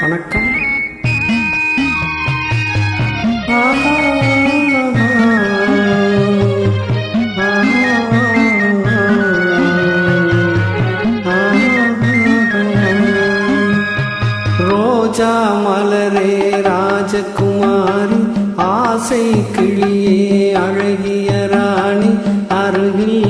வணக்கம். ரோஜா மலரே ராஜகுமாரி ஆசை கிளியே அழகிய ராணி அருகில்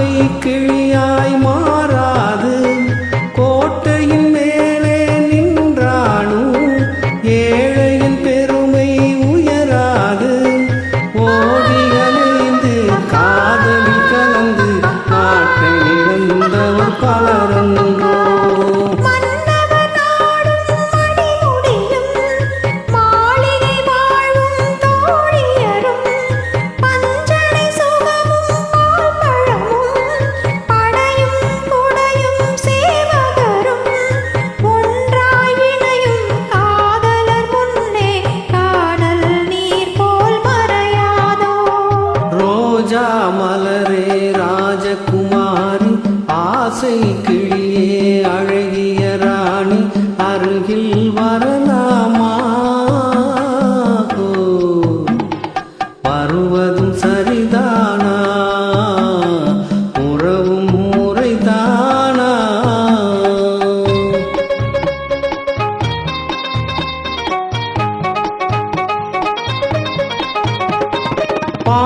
கை கிழியாய் கிளியே அழகிய ராணி அருகில் வரலாமா? வருவதும் சரிதானா? உறவும் முறைதானா? பா